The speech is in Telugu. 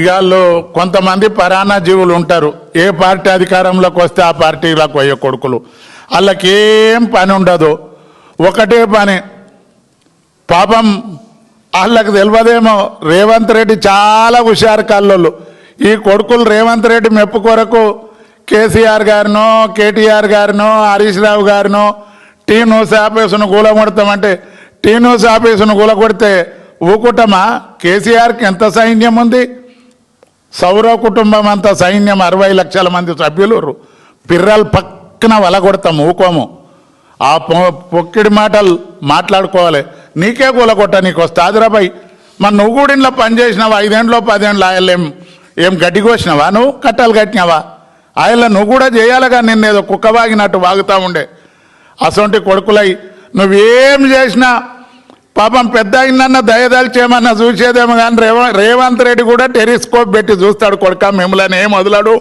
ఇవాళ్ళు కొంతమంది పరాణా జీవులు ఉంటారు. ఏ పార్టీ అధికారంలోకి వస్తే ఆ పార్టీలకు పోయే కొడుకులు. వాళ్ళకేం పని ఉండదు. ఒకటే పని. పాపం వాళ్ళకి తెలియదేమో రేవంత్ రెడ్డి చాలా హుషారు కల్లోళ్ళు. ఈ కొడుకులు రేవంత్ రెడ్డి మెప్పు కొరకు కేసీఆర్ గారినో కేటీఆర్ గారినో హరీష్ రావు గారినో టీ న్యూస్ ఆఫీసును కూలగొడతామంటే టీ న్యూస్ ఆఫీసును కూలగొడితే ఊకుటమా? కేసీఆర్కి ఎంత సైన్యం ఉంది? సౌర కుటుంబం అంతా సైన్యం అరవై లక్షల మంది సభ్యులు పిర్రలు పక్కన వలగొడతాం ఊకోము. ఆ పొక్కిడి మాటలు మాట్లాడుకోవాలి. నీకే కూలగొట్ట నీకు వస్తాదిరాబాయ్ మరి నువ్వు కూడా ఇంట్లో పని చేసినావా? ఐదేండ్లో పదేండ్లు ఆయన ఏం ఏం గడ్డి కోసినావా? నువ్వు కట్టలు కట్టినావా? ఆయన నువ్వు కూడా చేయాలిగా నిన్నేదో ఏదో కుక్క వాగినట్టు వాగుతా ఉండే. అసొంటి కొడుకులై నువ్వేం చేసినా పాపం పెద్ద అయిందన్న దయదలిచేమన్నా చూసేదేమో కానీ రేవంత్ రెడ్డి కూడా టెలిస్కోప్ పెట్టి చూస్తాడు కొడుక మిమ్మల్ని ఏం వదలడు.